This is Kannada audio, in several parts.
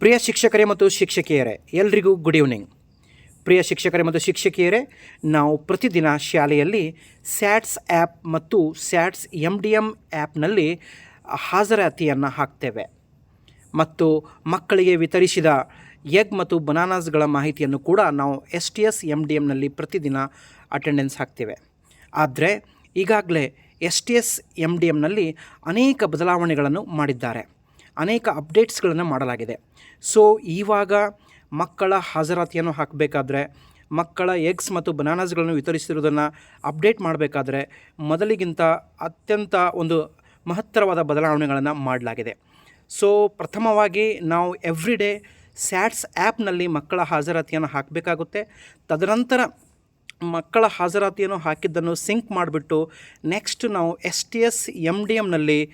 ಪ್ರಿಯ ಶಿಕ್ಷಕರೇ ಮತ್ತು ಶಿಕ್ಷಕಿಯರೇ, ಎಲ್ರಿಗೂ ಗುಡ್ ಈವ್ನಿಂಗ್ ಪ್ರಿಯ ಶಿಕ್ಷಕರೇ ಮತ್ತು ಶಿಕ್ಷಕಿಯರೇ, ನಾವು ಪ್ರತಿದಿನ ಶಾಲೆಯಲ್ಲಿ ಸ್ಯಾಟ್ಸ್ ಆ್ಯಪ್ ಮತ್ತು ಸ್ಯಾಟ್ಸ್ ಎಂ ಡಿ ಎಂ ಆ್ಯಪ್ನಲ್ಲಿ ಹಾಜರಾತಿಯನ್ನು ಹಾಕ್ತೇವೆ. ಮತ್ತು ಮಕ್ಕಳಿಗೆ ವಿತರಿಸಿದ ಎಗ್ ಮತ್ತು ಬನಾನಾಸ್ಗಳ ಮಾಹಿತಿಯನ್ನು ಕೂಡ ನಾವು S T S M D ಎಮ್ನಲ್ಲಿ ಪ್ರತಿದಿನ ಅಟೆಂಡೆನ್ಸ್ ಹಾಕ್ತೇವೆ. ಆದರೆ ಈಗಾಗಲೇ S T S M D ಎಮ್ನಲ್ಲಿ ಅನೇಕ ಬದಲಾವಣೆಗಳನ್ನು ಮಾಡಿದ್ದಾರೆ. ಅನೇಕ ಅಪ್ಡೇಟ್ಸ್ಗಳನ್ನು ಮಾಡಲಾಗಿದೆ. ಸೊ, ಇವಾಗ ಮಕ್ಕಳ ಹಾಜರಾತಿಯನ್ನು ಹಾಕಬೇಕಾದ್ರೆ, ಮಕ್ಕಳ ಎಗ್ಸ್ ಮತ್ತು ಬನಾನಾಸ್ಗಳನ್ನು ವಿತರಿಸಿರುವುದನ್ನು ಅಪ್ಡೇಟ್ ಮಾಡಬೇಕಾದ್ರೆ ಮೊದಲಿಗಿಂತ ಅತ್ಯಂತ ಒಂದು ಮಹತ್ತರವಾದ ಬದಲಾವಣೆಗಳನ್ನು ಮಾಡಲಾಗಿದೆ. ಸೊ, ಪ್ರಥಮವಾಗಿ ನಾವು ಎವ್ರಿ ಡೇ ಸ್ಯಾಟ್ಸ್ ಆ್ಯಪ್ನಲ್ಲಿ ಮಕ್ಕಳ ಹಾಜರಾತಿಯನ್ನು ಹಾಕಬೇಕಾಗುತ್ತೆ. ತದನಂತರ ಮಕ್ಕಳ ಹಾಜರಾತಿಯನ್ನು ಹಾಕಿದ್ದನ್ನು ಸಿಂಕ್ ಮಾಡಿಬಿಟ್ಟು ನೆಕ್ಸ್ಟ್ ನಾವು S T S M D ಎಮ್ನಲ್ಲಿ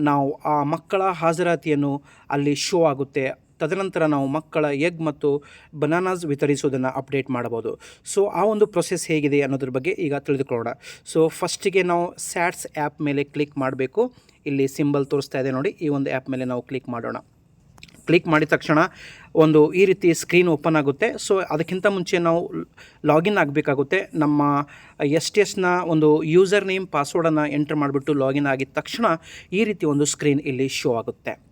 ನಾವು ಆ ಮಕ್ಕಳ ಹಾಜರಾತಿಯನ್ನು ಅಲ್ಲಿ ಶೋ ಆಗುತ್ತೆ. ತದನಂತರ ನಾವು ಮಕ್ಕಳ ಎಗ್ ಮತ್ತು ಬನಾನಾಸ್ ವಿತರಿಸೋದನ್ನು ಅಪ್ಡೇಟ್ ಮಾಡಬಹುದು. ಸೊ, ಆ ಒಂದು ಪ್ರೊಸೆಸ್ ಹೇಗಿದೆ ಅನ್ನೋದ್ರ ಬಗ್ಗೆ ಈಗ ತಿಳಿದುಕೊಳ್ಳೋಣ. ಸೊ, ಫಸ್ಟಿಗೆ ನಾವು ಸ್ಯಾಟ್ಸ್ ಆ್ಯಪ್ ಮೇಲೆ ಕ್ಲಿಕ್ ಮಾಡಬೇಕು. ಇಲ್ಲಿ ಸಿಂಬಲ್ ತೋರಿಸ್ತಾ ಇದೆ ನೋಡಿ, ಈ ಒಂದು ಆ್ಯಪ್ ಮೇಲೆ ನಾವು ಕ್ಲಿಕ್ ಮಾಡೋಣ. ಕ್ಲಿಕ್ ಮಾಡಿದ ತಕ್ಷಣ ಒಂದು ಈ ರೀತಿ ಸ್ಕ್ರೀನ್ ಓಪನ್ ಆಗುತ್ತೆ. ಸೊ, ಅದಕ್ಕಿಂತ ಮುಂಚೆ ನಾವು ಲಾಗಿನ್ ಆಗಬೇಕಾಗುತ್ತೆ. ನಮ್ಮ ಎಸ್ ಟಿ ಎಸ್ನ ಒಂದು ಯೂಸರ್ ನೇಮ್ ಪಾಸ್ವರ್ಡನ್ನು ಎಂಟ್ರ್ ಮಾಡಿಬಿಟ್ಟು ಲಾಗಿನ್ ಆಗಿದ ತಕ್ಷಣ ಈ ರೀತಿ ಒಂದು ಸ್ಕ್ರೀನ್ ಇಲ್ಲಿ ಶೋ ಆಗುತ್ತೆ.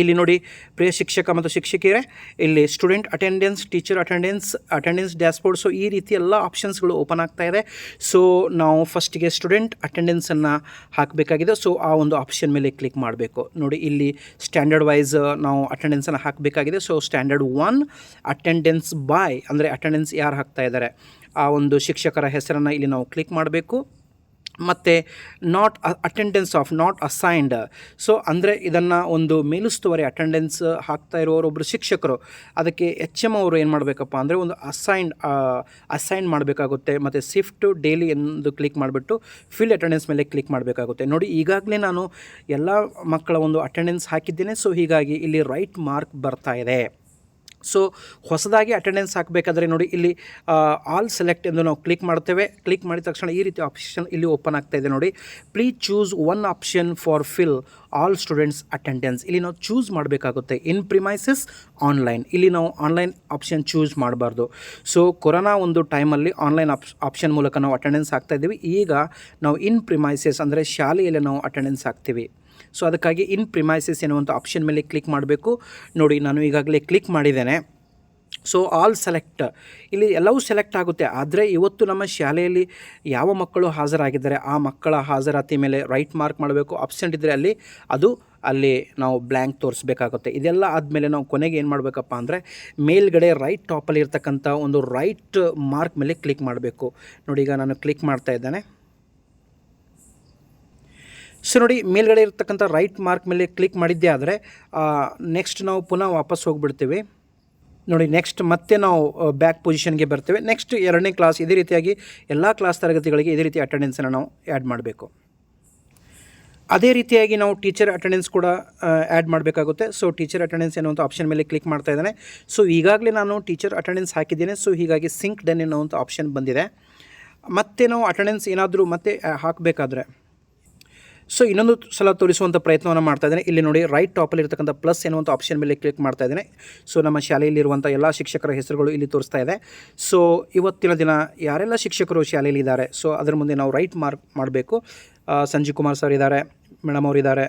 ಇಲ್ಲಿ ನೋಡಿ ಪ್ರಿಯ ಶಿಕ್ಷಕ ಮತ್ತು ಶಿಕ್ಷಕಿಯರೇ, ಇಲ್ಲಿ student attendance teacher attendance attendance dashboard so ಈ ರೀತಿ ಎಲ್ಲ ಆಪ್ಷನ್ಸ್ಗಳು ಓಪನ್ ಆಗ್ತಾ ಇದೆ. ಸೊ ನಾವು ಫಸ್ಟಿಗೆ ಸ್ಟೂಡೆಂಟ್ ಅಟೆಂಡೆನ್ಸನ್ನು ಹಾಕಬೇಕಾಗಿದೆ. ಸೊ ಆ ಒಂದು ಆಪ್ಷನ್ ಮೇಲೆ ಕ್ಲಿಕ್ ಮಾಡಬೇಕು. ನೋಡಿ, ಇಲ್ಲಿ ಸ್ಟ್ಯಾಂಡರ್ಡ್ ವೈಸ್ ನಾವು ಅಟೆಂಡೆನ್ಸನ್ನು ಹಾಕಬೇಕಾಗಿದೆ. So standard one attendance by ಅಂದರೆ ಅಟೆಂಡೆನ್ಸ್ ಯಾರು ಹಾಕ್ತಾ ಇದ್ದಾರೆ? ಆ ಒಂದು ಶಿಕ್ಷಕರ ಹೆಸರನ್ನು ಇಲ್ಲಿ ನಾವು ಕ್ಲಿಕ್ ಮಾಡಬೇಕು. ಮತ್ತು not attendance of not assigned so ಅಂದರೆ ಇದನ್ನು ಒಂದು ಮೇಲುಸ್ತುವರಿ ಅಟೆಂಡೆನ್ಸ್ ಹಾಕ್ತಾ ಇರೋರು ಒಬ್ಬರು ಶಿಕ್ಷಕರು. ಅದಕ್ಕೆ ಎಚ್ ಎಂ ಅವರು ಏನು ಮಾಡಬೇಕಪ್ಪ ಅಂದರೆ ಒಂದು ಅಸೈನ್ಡ್ ಅಸೈನ್ ಮಾಡಬೇಕಾಗುತ್ತೆ. ಮತ್ತು ಶಿಫ್ಟ್ ಡೈಲಿ ಎಂದು ಕ್ಲಿಕ್ ಮಾಡಿಬಿಟ್ಟು ಫಿಲ್ ಅಟೆಂಡೆನ್ಸ್ ಮೇಲೆ ಕ್ಲಿಕ್ ಮಾಡಬೇಕಾಗುತ್ತೆ. ನೋಡಿ, ಈಗಾಗಲೇ ನಾನು ಎಲ್ಲ ಮಕ್ಕಳ ಒಂದು ಅಟೆಂಡೆನ್ಸ್ ಹಾಕಿದ್ದೇನೆ. ಸೊ ಹೀಗಾಗಿ ಇಲ್ಲಿ ರೈಟ್ ಮಾರ್ಕ್ ಬರ್ತಾ ಇದೆ. ಸೊ ಹೊಸದಾಗಿ ಅಟೆಂಡೆನ್ಸ್ ಹಾಕಬೇಕಾದ್ರೆ ನೋಡಿ ಇಲ್ಲಿ ಆಲ್ ಸೆಲೆಕ್ಟ್ ಎಂದು ನಾವು ಕ್ಲಿಕ್ ಮಾಡ್ತೇವೆ ಕ್ಲಿಕ್ ಮಾಡಿದ ತಕ್ಷಣ ಈ ರೀತಿ ಆಪ್ಷನ್ ಇಲ್ಲಿ ಓಪನ್ ಆಗ್ತಾ ಇದೆ ನೋಡಿ. Please choose one option for fill all students attendance ಇಲ್ಲಿ ನಾವು ಚೂಸ್ ಮಾಡಬೇಕಾಗುತ್ತೆ. ಇನ್ ಪ್ರಿಮೈಸಸ್ ಆನ್ಲೈನ್ ಇಲ್ಲಿ ನಾವು ಆನ್ಲೈನ್ ಆಪ್ಷನ್ ಚೂಸ್ ಮಾಡಬಾರ್ದು. ಸೊ ಕೊರೋನಾ ಒಂದು ಟೈಮಲ್ಲಿ ಆನ್ಲೈನ್ ಆಪ್ ಆಪ್ಷನ್ ಮೂಲಕ ನಾವು ಅಟೆಂಡೆನ್ಸ್ ಹಾಕ್ತಾ ಇದ್ದೀವಿ. ಈಗ ನಾವು ಇನ್ ಪ್ರಿಮೈಸಸ್ ಅಂದರೆ ಶಾಲೆಯಲ್ಲಿ ನಾವು ಅಟೆಂಡೆನ್ಸ್ ಹಾಕ್ತೀವಿ. ಸೊ ಅದಕ್ಕಾಗಿ ಇನ್ ಪ್ರಿಮೈಸಸ್ ಎನ್ನುವಂಥ ಆಪ್ಷನ್ ಮೇಲೆ ಕ್ಲಿಕ್ ಮಾಡಬೇಕು. ನೋಡಿ, ನಾನು ಈಗಾಗಲೇ ಕ್ಲಿಕ್ ಮಾಡಿದ್ದೇನೆ. ಸೊ ಆಲ್ ಸೆಲೆಕ್ಟ್ ಇಲ್ಲಿ ಎಲ್ಲವೂ ಸೆಲೆಕ್ಟ್ ಆಗುತ್ತೆ. ಆದರೆ ಇವತ್ತು ನಮ್ಮ ಶಾಲೆಯಲ್ಲಿ ಯಾವ ಮಕ್ಕಳು ಹಾಜರಾಗಿದ್ದಾರೆ, ಆ ಮಕ್ಕಳ ಹಾಜರಾತಿ ಮೇಲೆ ರೈಟ್ ಮಾರ್ಕ್ ಮಾಡಬೇಕು. ಅಬ್ಸೆಂಟ್ ಇದ್ದರೆ ಅಲ್ಲಿ, ಅದು ಅಲ್ಲಿ ನಾವು ಬ್ಲ್ಯಾಂಕ್ ತೋರಿಸ್ಬೇಕಾಗುತ್ತೆ. ಇದೆಲ್ಲ ಆದಮೇಲೆ ನಾವು ಕೊನೆಗೆ ಏನು ಮಾಡಬೇಕಪ್ಪ ಅಂದರೆ, ಮೇಲ್ಗಡೆ ರೈಟ್ ಟಾಪಲ್ಲಿ ಇರ್ತಕ್ಕಂಥ ಒಂದು ರೈಟ್ ಮಾರ್ಕ್ ಮೇಲೆ ಕ್ಲಿಕ್ ಮಾಡಬೇಕು. ನೋಡಿ, ಈಗ ನಾನು ಕ್ಲಿಕ್ ಮಾಡ್ತಾ ಇದ್ದೇನೆ. ಸೊ ನೋಡಿ, ಮೇಲ್ಗಡೆ ಇರ್ತಕ್ಕಂಥ ರೈಟ್ ಮಾರ್ಕ್ ಮೇಲೆ ಕ್ಲಿಕ್ ಮಾಡಿದ್ದೇ ಆದರೆ ನೆಕ್ಸ್ಟ್ ನಾವು ಪುನಃ ವಾಪಸ್ ಹೋಗಿಬಿಡ್ತೀವಿ. ನೋಡಿ ನೆಕ್ಸ್ಟ್ ಮತ್ತೆ ನಾವು ಬ್ಯಾಕ್ ಪೊಸಿಷನ್ಗೆ ಬರ್ತೇವೆ. ನೆಕ್ಸ್ಟ್ ಎರಡನೇ ಕ್ಲಾಸ್ ಇದೇ ರೀತಿಯಾಗಿ ಎಲ್ಲ ಕ್ಲಾಸ್ ತರಗತಿಗಳಿಗೆ ಇದೇ ರೀತಿ ಅಟೆಂಡೆನ್ಸನ್ನು ನಾವು ಆ್ಯಡ್ ಮಾಡಬೇಕು. ಅದೇ ರೀತಿಯಾಗಿ ನಾವು ಟೀಚರ್ ಅಟೆಂಡೆನ್ಸ್ ಕೂಡ ಆ್ಯಡ್ ಮಾಡಬೇಕಾಗುತ್ತೆ. ಸೊ ಟೀಚರ್ ಅಟೆಂಡೆನ್ಸ್ ಎನ್ನುವಂಥ ಆಪ್ಷನ್ ಮೇಲೆ ಕ್ಲಿಕ್ ಮಾಡ್ತಾ ಇದ್ದಾನೆ. ಸೊ ಈಗಾಗಲೇ ನಾನು ಟೀಚರ್ ಅಟೆಂಡೆನ್ಸ್ ಹಾಕಿದ್ದೇನೆ. ಸೊ ಹೀಗಾಗಿ ಸಿಂಕ್ ಡನ್ ಎನ್ನುವಂಥ ಆಪ್ಷನ್ ಬಂದಿದೆ. ಮತ್ತೆ ನಾವು ಅಟೆಂಡೆನ್ಸ್ ಏನಾದರೂ ಮತ್ತೆ ಹಾಕಬೇಕಾದ್ರೆ ಸೊ ಇನ್ನೊಂದು ಸಲ ತೋರಿಸುವಂಥ ಪ್ರಯತ್ನವನ್ನು ಮಾಡ್ತಾ ಇದ್ದೇನೆ. ಇಲ್ಲಿ ನೋಡಿ ರೈಟ್ ಟಾಪಲ್ಲಿ ಇರ್ತಕ್ಕಂಥ ಪ್ಲಸ್ ಎನ್ನುವಂಥ ಆಪ್ಷನ್ ಮೇಲೆ ಕ್ಲಿಕ್ ಮಾಡ್ತಾ ಇದ್ದೇನೆ. ಸೊ ನಮ್ಮ ಶಾಲೆಯಲ್ಲಿರುವಂಥ ಎಲ್ಲ ಶಿಕ್ಷಕರ ಹೆಸರುಗಳು ಇಲ್ಲಿ ತೋರಿಸ್ತಾ ಇದೆ. ಸೊ ಇವತ್ತಿನ ದಿನ ಯಾರೆಲ್ಲ ಶಿಕ್ಷಕರು ಶಾಲೆಯಲ್ಲಿ ಇದ್ದಾರೆ? ಸೊ ಅದರ ಮುಂದೆ ನಾವು ರೈಟ್ ಮಾರ್ಕ್ ಮಾಡಬೇಕು. ಸಂಜೀವ್ ಕುಮಾರ್ ಸರ್ ಇದ್ದಾರೆ ಮೇಡಮ್ ಅವರಿದ್ದಾರೆ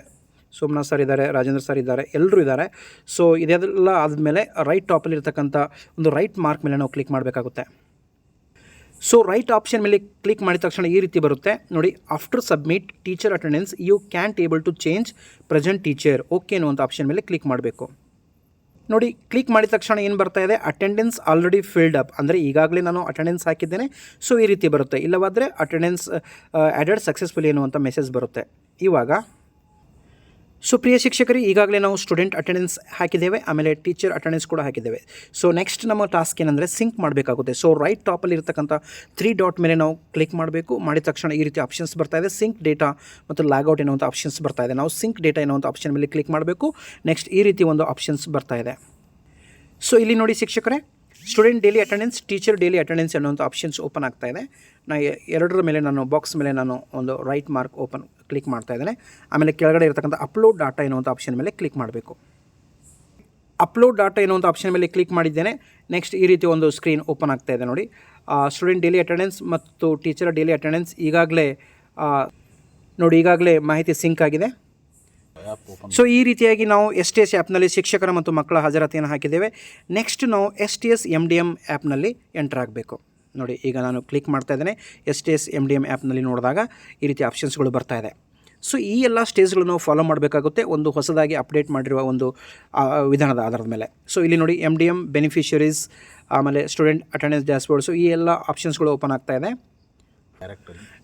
ಸೋಮನಾಥ್ ಸರ್ ಇದ್ದಾರೆ, ರಾಜೇಂದ್ರ ಸರ್ ಇದ್ದಾರೆ ಎಲ್ಲರೂ ಇದ್ದಾರೆ. ಸೊ ಇದೆಲ್ಲ ಆದಮೇಲೆ ರೈಟ್ ಟಾಪಲ್ಲಿ ಇರ್ತಕ್ಕಂಥ ಒಂದು ರೈಟ್ ಮಾರ್ಕ್ ಮೇಲೆ ನಾವು ಕ್ಲಿಕ್ ಮಾಡಬೇಕಾಗುತ್ತೆ. ಸೊ ರೈಟ್ ಆಪ್ಷನ್ ಮೇಲೆ ಕ್ಲಿಕ್ ಮಾಡಿದ ತಕ್ಷಣ ಈ ರೀತಿ ಬರುತ್ತೆ. ನೋಡಿ after submit teacher attendance you can't able to change present teacher okay ಅನ್ನುವಂಥ ಆಪ್ಷನ್ ಮೇಲೆ ಕ್ಲಿಕ್ ಮಾಡಬೇಕು. ನೋಡಿ ಕ್ಲಿಕ್ ಮಾಡಿದ ತಕ್ಷಣ ಏನು ಬರ್ತಾ ಇದೆ? ಅಟೆಂಡೆನ್ಸ್ ಆಲ್ರೆಡಿ ಫಿಲ್ಡ್ ಅಪ್ ಅಂದರೆ ಈಗಾಗಲೇ ನಾನು ಅಟೆಂಡೆನ್ಸ್ ಹಾಕಿದ್ದೇನೆ. ಸೊ ಈ ರೀತಿ ಬರುತ್ತೆ. ಇಲ್ಲವಾದರೆ ಅಟೆಂಡೆನ್ಸ್ ಆ್ಯಡೆಡ್ ಸಕ್ಸಸ್ಫುಲಿ ಅನ್ನುವಂಥ ಮೆಸೇಜ್ ಬರುತ್ತೆ. ಇವಾಗ ಸೊ ಪ್ರಿಯ ಶಿಕ್ಷಕರು, ಈಗಾಗಲೇ ನಾವು ಸ್ಟೂಡೆಂಟ್ ಅಟೆಂಡೆನ್ಸ್ ಹಾಕಿದ್ದೇವೆ, ಆಮೇಲೆ ಟೀಚರ್ ಅಟೆಂಡೆನ್ಸ್ ಕೂಡ ಹಾಕಿದ್ದೇವೆ. ಸೊ ನೆಕ್ಸ್ಟ್ ನಮ್ಮ ಟಾಸ್ಕ್ ಏನಂದರೆ ಸಿಂಕ್ ಮಾಡಬೇಕಾಗುತ್ತೆ. ಸೊ ರೈಟ್ ಟಾಪಲ್ಲಿ ಇರ್ತಕ್ಕಂಥ ತ್ರೀ ಡಾಟ್ ಮೇಲೆ ನಾವು ಕ್ಲಿಕ್ ಮಾಡಬೇಕು. ಮಾಡಿದ ತಕ್ಷಣ ಈ ರೀತಿ ಆಪ್ಷನ್ಸ್ ಬರ್ತಾ ಇದೆ. ಸಿಂಕ್ ಡೇಟಾ ಮತ್ತು ಲಾಗೌಟ್ ಎನ್ನುವಂಥ ಆಪ್ಷನ್ಸ್ ಬರ್ತಾ ಇದೆ. ನಾವು ಸಿಂಕ್ ಡೇಟಾ ಎನ್ನುವಂಥ ಆಪ್ಷನ್ ಮೇಲೆ ಕ್ಲಿಕ್ ಮಾಡಬೇಕು. ನೆಕ್ಸ್ಟ್ ಈ ರೀತಿ ಒಂದು ಆಪ್ಷನ್ಸ್ ಬರ್ತಾ ಇದೆ. ಸೊ ಇಲ್ಲಿ ನೋಡಿ ಶಿಕ್ಷಕರೇ student daily attendance teacher daily attendance ಅನ್ನೋಂಥ ಆಪ್ಷನ್ಸ್ ಓಪನ್ ಆಗ್ತಾ ಇದೆ. ನಾ ಎರಡರ ಮೇಲೆ ನಾನು ಬಾಕ್ಸ್ ಮೇಲೆ ನಾನು ಒಂದು ರೈಟ್ ಮಾರ್ಕ್ ಓಪನ್ ಕ್ಲಿಕ್ ಮಾಡ್ತಾ ಇದ್ದೇನೆ. ಆಮೇಲೆ ಕೆಳಗಡೆ ಇರತಕ್ಕಂಥ ಅಪ್ಲೋಡ್ ಡಾಟಾ ಎನ್ನುವಂಥ ಆಪ್ಷನ್ ಮೇಲೆ ಕ್ಲಿಕ್ ಮಾಡಬೇಕು. ಅಪ್ಲೋಡ್ ಡಾಟಾ ಎನ್ನುವಂಥ ಆಪ್ಷನ್ ಮೇಲೆ ಕ್ಲಿಕ್ ಮಾಡಿದ್ದೇನೆ. ನೆಕ್ಸ್ಟ್ ಈ ರೀತಿ ಒಂದು ಸ್ಕ್ರೀನ್ ಓಪನ್ ಆಗ್ತಾ ಇದೆ ನೋಡಿ. ಸ್ಟೂಡೆಂಟ್ ಡೈಲಿ ಅಟೆಂಡೆನ್ಸ್ ಮತ್ತು ಟೀಚರ್ ಡೈಲಿ ಅಟೆಂಡೆನ್ಸ್ ಈಗಾಗಲೇ ನೋಡಿ ಈಗಾಗಲೇ ಮಾಹಿತಿ ಸಿಂಕ್ ಆಗಿದೆ. ಸೊ ಈ ರೀತಿಯಾಗಿ ನಾವು ಎಸ್ ಟಿ ಎಸ್ ಆ್ಯಪ್ನಲ್ಲಿ ಶಿಕ್ಷಕರ ಮತ್ತು ಮಕ್ಕಳ ಹಾಜರಾತಿಯನ್ನು ಹಾಕಿದ್ದೇವೆ. ನೆಕ್ಸ್ಟ್ ನಾವು S T S M D M ಆ್ಯಪ್ನಲ್ಲಿ ಎಂಟರ್ ಆಗಬೇಕು. ನೋಡಿ, ಈಗ ನಾನು ಕ್ಲಿಕ್ ಮಾಡ್ತಾ ಇದ್ದೇನೆ. S T S M D M ಆ್ಯಪ್ನಲ್ಲಿ ನೋಡಿದಾಗ ಈ ರೀತಿ ಆಪ್ಷನ್ಸ್ಗಳು ಬರ್ತಾ ಇದೆ. ಸೊ ಈ ಎಲ್ಲ ಸ್ಟೇಜ್ಗಳು ನಾವು ಫಾಲೋ ಮಾಡಬೇಕಾಗುತ್ತೆ. ಒಂದು ಹೊಸದಾಗಿ ಅಪ್ಡೇಟ್ ಮಾಡಿರುವ ಒಂದು ವಿಧಾನದ ಆಧಾರದ ಮೇಲೆ. ಸೊ ಇಲ್ಲಿ ನೋಡಿ ಎಂ ಡಿ ಎಂ ಬೆನಿಫಿಷರೀಸ್ ಆಮೇಲೆ ಸ್ಟೂಡೆಂಟ್ ಅಟೆಂಡೆನ್ಸ್ ಡ್ಯಾಶ್ಬೋರ್ಡ್ ಸೊ ಈ ಎಲ್ಲ ಆಪ್ಷನ್ಸ್ಗಳು ಓಪನ್ ಆಗ್ತಾ ಇದೆ.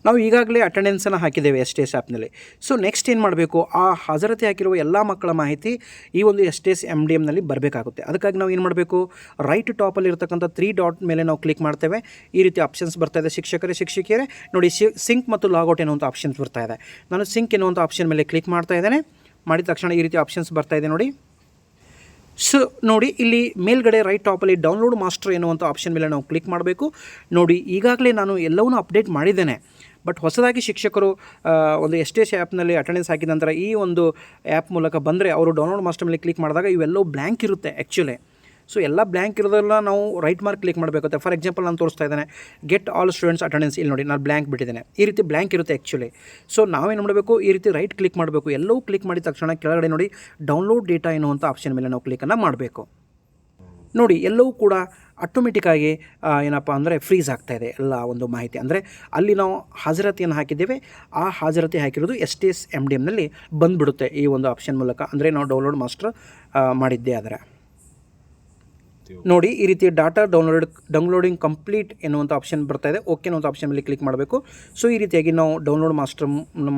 ನಾವು ಈಗಾಗಲೇ ಅಟೆಂಡೆನ್ಸನ್ನು ಹಾಕಿದ್ದೇವೆ ಎಸ್ ಟಿ ಎಸ್ ಆ್ಯಪ್ನಲ್ಲಿ ಸೊ ನೆಕ್ಸ್ಟ್ ಏನು ಮಾಡಬೇಕು? ಆ ಹಾಜರತೆ ಹಾಕಿರುವ ಎಲ್ಲ ಮಕ್ಕಳ ಮಾಹಿತಿ ಈ ಒಂದು S T S M D ಎಮ್ನಲ್ಲಿ ಬರಬೇಕಾಗುತ್ತೆ. ಅದಕ್ಕಾಗಿ ನಾವು ಏನು ಮಾಡಬೇಕು? ರೈಟ್ ಟಾಪಲ್ಲಿ ಇರತಕ್ಕಂಥ ತ್ರೀ ಡಾಟ್ ಮೇಲೆ ನಾವು ಕ್ಲಿಕ್ ಮಾಡ್ತೇವೆ. ಈ ರೀತಿ ಆಪ್ಷನ್ಸ್ ಬರ್ತಾ ಇದೆ ಶಿಕ್ಷಕರೇ, ಶಿಕ್ಷಕಿಯರೇ. ನೋಡಿ ಸಿಂಕ್ ಮತ್ತು ಲಾಗೌಟ್ ಎನ್ನುವಂಥ ಆಪ್ಷನ್ಸ್ ಬರ್ತಾ ಇದೆ. ನಾನು ಸಿಂಕ್ ಎನ್ನುವಂಥ ಆಪ್ಷನ್ ಮೇಲೆ ಕ್ಲಿಕ್ ಮಾಡ್ತಾ ಇದ್ದೇನೆ. ಮಾಡಿದ ತಕ್ಷಣ ಈ ರೀತಿ ಆಪ್ಷನ್ಸ್ ಬರ್ತಾ ಇದೆ ನೋಡಿ. ಸೊ ನೋಡಿ, ಇಲ್ಲಿ ಮೇಲ್ಗಡೆ ರೈಟ್ ಟಾಪಲ್ಲಿ ಡೌನ್ಲೋಡ್ ಮಾಸ್ಟರ್ ಎನ್ನುವಂಥ ಆಪ್ಷನ್ ಮೇಲೆ ನಾವು ಕ್ಲಿಕ್ ಮಾಡಬೇಕು. ನೋಡಿ, ಈಗಾಗಲೇ ನಾನು ಎಲ್ಲವನ್ನೂ ಅಪ್ಡೇಟ್ ಮಾಡಿದ್ದೇನೆ. ಬಟ್ ಹೊಸದಾಗಿ ಶಿಕ್ಷಕರು ಒಂದು ಎಸ್ ಟಿ ಎಸ್ ಆ್ಯಪ್ನಲ್ಲಿ ಅಟೆಂಡೆನ್ಸ್ ಹಾಕಿದ ನಂತರ ಈ ಒಂದು ಆ್ಯಪ್ ಮೂಲಕ ಬಂದರೆ ಅವರು ಡೌನ್ಲೋಡ್ ಮಾಸ್ಟರ್ ಮೇಲೆ ಕ್ಲಿಕ್ ಮಾಡಿದಾಗ ಇವೆಲ್ಲವೂ ಬ್ಲ್ಯಾಂಕ್ ಇರುತ್ತೆ ಆ್ಯಕ್ಚುಲಿ ಸೊ ಎಲ್ಲ ಬ್ಲ್ಯಾಂಕ್ ಇರೋದೆಲ್ಲ ನಾವು ರೈಟ್ ಮಾರ್ಕ್ ಕ್ಲಿಕ್ ಮಾಡಬೇಕಾಗುತ್ತೆ. ಫಾರ್ ಎಕ್ಸಾಂಪಲ್ ನಾನು ತೋರಿಸ್ತಾ ಇದ್ದೇನೆ ಗೆಟ್ ಆಲ್ ಸ್ಟೂಡೆಂಟ್ಸ್ ಅಟೆಂಡೆನ್ಸ್ ಇಲ್ಲಿ ನೋಡಿ, ನಾನು ಬ್ಲ್ಯಾಂಕ್ ಬಿಟ್ಟಿದ್ದೇನೆ. ಈ ರೀತಿ ಬ್ಲ್ಯಾಂಕ್ ಇರುತ್ತೆ ಆ್ಯಕ್ಚುಲಿ ಸೊ ನಾವೇನು ಮಾಡಬೇಕು? ಈ ರೀತಿ ರೈಟ್ ಕ್ಲಿಕ್ ಮಾಡಬೇಕು. ಎಲ್ಲವೂ ಕ್ಲಿಕ್ ಮಾಡಿದ ತಕ್ಷಣ ಕೆಳಗಡೆ ನೋಡಿ ಡೌನ್ಲೋಡ್ ಡೇಟಾ ಎನ್ನುವಂಥ ಆಪ್ಷನ್ ಮೇಲೆ ನಾವು ಕ್ಲಿಕ್ಕನ್ನು ಮಾಡಬೇಕು. ನೋಡಿ, ಎಲ್ಲವೂ ಕೂಡ ಆಟೋಮೆಟಿಕ್ಕಾಗಿ ಏನಪ್ಪ ಅಂದರೆ ಫ್ರೀಸ್ ಇದೆ ಎಲ್ಲ ಒಂದು ಮಾಹಿತಿ. ಅಂದರೆ ಅಲ್ಲಿ ನಾವು ಹಾಜರಾತಿಯನ್ನು ಹಾಕಿದ್ದೇವೆ. ಆ ಹಾಜರಾತಿ ಹಾಕಿರೋದು S T S M D ಎಮ್ನಲ್ಲಿ ಬಂದುಬಿಡುತ್ತೆ ಈ ಒಂದು ಆಪ್ಷನ್ ಮೂಲಕ. ಅಂದರೆ ನಾವು ಡೌನ್ಲೋಡ್ ಮಾಸ್ಟರ್ ಮಾಡಿದ್ದೇ ಆದರೆ. ನೋಡಿ ಈ ರೀತಿ ಡಾಟಾ ಡೌನ್ಲೋಡ್ ಡೌನ್ಲೋಡಿಂಗ್ ಕಂಪ್ಲೀಟ್ ಎನ್ನುವಂಥ ಆಪ್ಷನ್ ಬರ್ತಾ ಇದೆ. ಓಕೆ ಅನ್ನುವಂಥ ಆಪ್ಷನ್ ಮೇಲೆ ಕ್ಲಿಕ್ ಮಾಡಬೇಕು. ಸೊ ಈ ರೀತಿಯಾಗಿ ನಾವು ಡೌನ್ಲೋಡ್ ಮಾಸ್ಟರ್